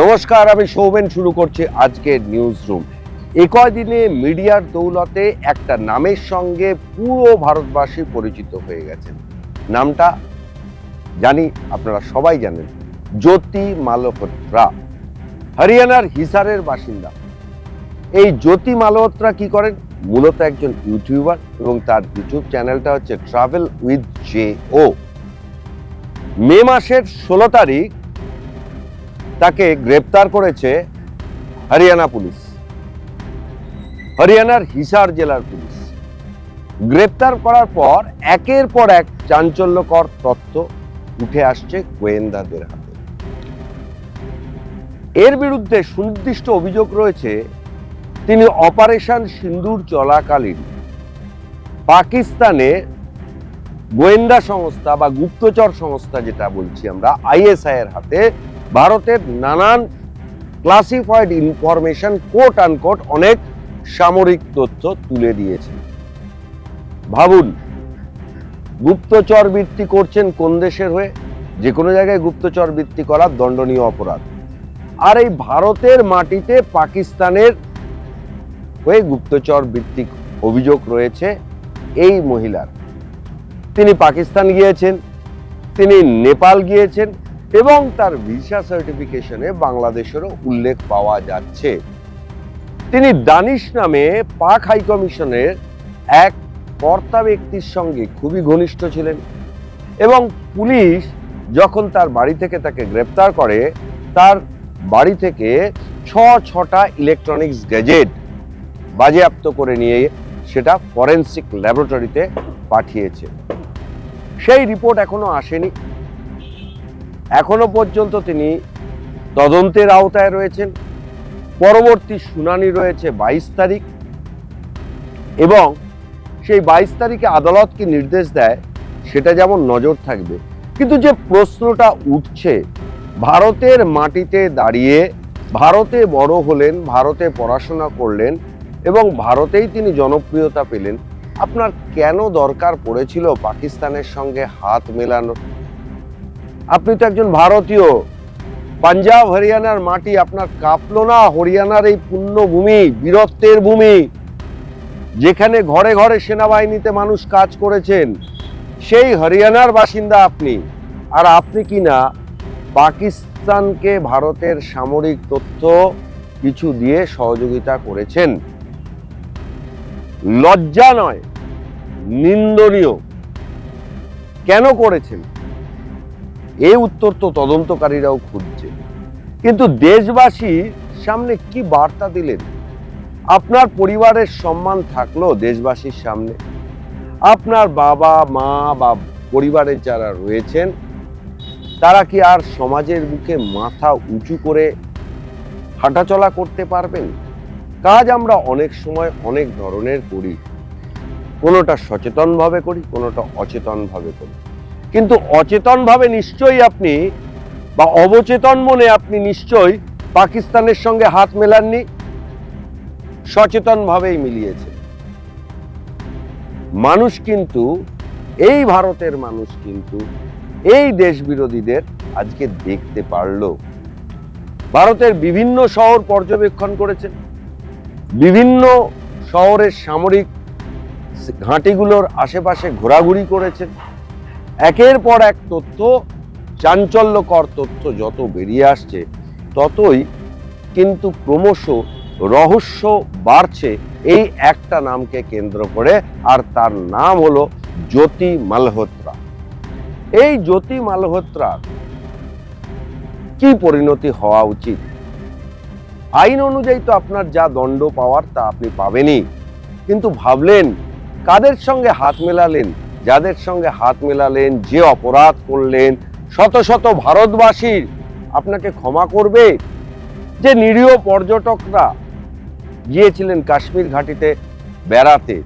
নমস্কার, আমি সৌমেন, শুরু করছি আজকের নিউজ রুম এ কয়দিনে মিডিয়ার দৌলতে একটা নামের সঙ্গে পুরো ভারতবাসী পরিচিত হয়ে গেছেন। নামটা জানি আপনারা সবাই জানেন, জ্যোতি মালহোত্রা। হরিয়ানার হিসারের বাসিন্দা। এই জ্যোতি মালহোত্রা কি করেন? মূলত একজন ইউটিউবার এবং তার ইউটিউব চ্যানেলটা হচ্ছে travel with J O May মাসের ষোলো তারিখ তাকে গ্রেপ্তার করেছে হরিয়ানা পুলিশ। হরিয়ানার হিসার জেলার পুলিশ। গ্রেপ্তার করার পর একের পর এক চাঞ্চল্যকর তথ্য উঠে আসছে গোয়েন্দাদের হাতে। এর বিরুদ্ধে সুনির্দিষ্ট অভিযোগ রয়েছে, তিনি অপারেশন সিন্দুর চলাকালীন পাকিস্তানে গোয়েন্দা সংস্থা বা গুপ্তচর সংস্থা যেটা বলছি আমরা, আইএসআই এর হাতে ভারতের নানান ক্লাসিফাইড ইনফরমেশন কোট আনকোট অনেক সামরিক তথ্য তুলে দিয়েছে। ভাবুন গুপ্তচর বৃত্তি করছেন কোন দেশের হয়ে? যে কোনো জায়গায় গুপ্তচর বৃত্তি করা দণ্ডনীয় অপরাধ। আর এই ভারতের মাটিতে পাকিস্তানের হয়ে গুপ্তচর ভিত্তিক অভিযোগ রয়েছে এই মহিলার। তিনি পাকিস্তান গিয়েছেন, তিনি নেপাল গিয়েছেন এবং তার ভিসা সার্টিফিকেশনে বাংলাদেশেরও উল্লেখ পাওয়া যাচ্ছে। তিনি দানিশ নামে পাক হাইকমিশনের এক কর্তা ব্যক্তির সঙ্গে খুবই ঘনিষ্ঠ ছিলেন এবং পুলিশ যখন তার বাড়ি থেকে তাকে গ্রেপ্তার করে, তার বাড়ি থেকে ছ ছটা ইলেকট্রনিক্স গ্যাজেট বাজেয়াপ্ত করে নিয়ে সেটা ফরেন্সিক ল্যাবরেটরিতে পাঠিয়েছে। সেই রিপোর্ট এখনও আসেনি। এখনও পর্যন্ত তিনি তদন্তের আওতায় রয়েছেন। পরবর্তী শুনানি রয়েছে বাইশ তারিখ এবং সেই বাইশ তারিখে আদালত কি নির্দেশ দেয় সেটা যেমন নজর থাকবে। কিন্তু যে প্রশ্নটা উঠছে, ভারতের মাটিতে দাঁড়িয়ে ভারতে বড় হলেন, ভারতে পড়াশোনা করলেন এবং ভারতেই তিনি জনপ্রিয়তা পেলেন, আপনার কেন দরকার পড়েছিল পাকিস্তানের সঙ্গে হাত মেলানোর আপনি তো একজন ভারতীয়। পাঞ্জাব, হরিয়ানার মাটি আপনার কাঁপলো না, হরিয়ানার এই পুণ্যভূমি, বীরত্বের ভূমি, যেখানে ঘরে ঘরে সেনাবাহিনীতে মানুষ কাজ করেছেন, সেই হরিয়ানার বাসিন্দা আপনি। আর আপনি কি না, পাকিস্তানকে ভারতের সামরিক তথ্য কিছু দিয়ে সহযোগিতা করেছেন। লজ্জা নয়, নিন্দনীয়। কেন করেছেন? এই উত্তর তো তদন্তকারীরাও খুঁজছে। কিন্তু দেশবাসী সামনে কি বার্তা দিলেন? আপনার পরিবারের সম্মান থাকল দেশবাসীর সামনে। আপনার বাবা, মা বা পরিবারের যারা রয়েছেন, তারা কি আর সমাজের বুকে মাথা উঁচু করে হাঁটাচলা করতে পারবেন? কাজ আমরা অনেক সময় অনেক ধরনের করি। কোনোটা সচেতনভাবে করি, কোনোটা অচেতনভাবে করি। কিন্তু অচেতনভাবে নিশ্চয়ই আপনি বা অবচেতন মনে আপনি নিশ্চয়ই পাকিস্তানের সঙ্গে হাত মেলাননি, সচেতনভাবেই মিলিয়েছে। মানুষ কিন্তু, এই ভারতের মানুষ কিন্তু, এই দেশ বিরোধীদের আজকে দেখতে পারল। ভারতের বিভিন্ন শহর পর্যবেক্ষণ করেছেন বিভিন্ন শহরের সামরিক ঘাঁটিগুলোর আশেপাশে ঘোরাঘুরি করেছেন একের পর এক তথ্য, চাঞ্চল্যকর তথ্য যত বেরিয়ে আসছে, ততই কিন্তু ক্রমশ রহস্য বাড়ছে এই একটা নামকে কেন্দ্র করে, আর তার নাম হলো জ্যোতি মালহোত্রা। এই জ্যোতি মালহোত্রার কি পরিণতি হওয়া উচিত? আইন অনুযায়ী তো আপনার যা দণ্ড পাওয়ার তা আপনি পাবেনই। কিন্তু ভাবলেন, কাদের সঙ্গে হাত মেলালেন? যাদের সঙ্গে হাত মেলালেন, যে অপরাধ করলেন, শত শত ভারতবাসীর আপনাকে ক্ষমা করবে। যে নিরীহ পর্যটকরা গিয়েছিলেন কাশ্মীর ঘাটিতে বেড়াতে,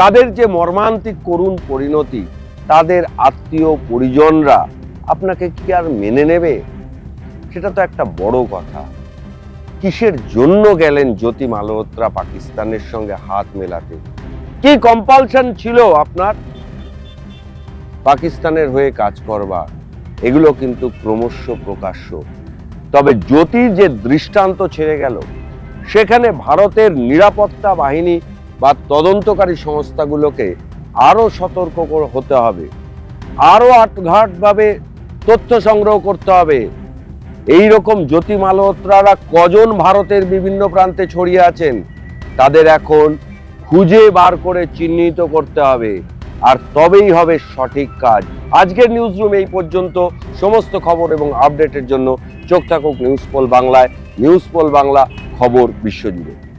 তাদের যে মর্মান্তিক করুণ পরিণতি, তাদের আত্মীয় পরিজনরা আপনাকে কি আর মেনে নেবে? সেটা তো একটা বড় কথা। কিসের জন্য গেলেন জ্যোতি মালহোত্রা পাকিস্তানের সঙ্গে হাত মেলাতে? কি কম্পালশন ছিল আপনার? পাকিস্তানের হয়ে কাজ করবার, এগুলো কিন্তু ক্রমশ প্রকাশ্য। তবে জ্যোতির যে দৃষ্টান্ত ছেড়ে গেল, সেখানে ভারতের নিরাপত্তা বাহিনী বা তদন্তকারী সংস্থাগুলোকে আরও সতর্ক হতে হবে। আরও আটঘাটভাবে তথ্য সংগ্রহ করতে হবে। এই রকম জ্যোতি মালহোত্রারা কজন ভারতের বিভিন্ন প্রান্তে ছড়িয়ে আছেন, তাদের এখন খুঁজে বার করে চিহ্নিত করতে হবে। আর তবেই হবে সঠিক কাজ। আজকের নিউজ রুম এই পর্যন্ত। সমস্ত খবর এবং আপডেটের জন্য চোখ থাকুক নিউজ পোল বাংলায়। নিউজ পোল বাংলা খবর বিশ্বজুড়ে।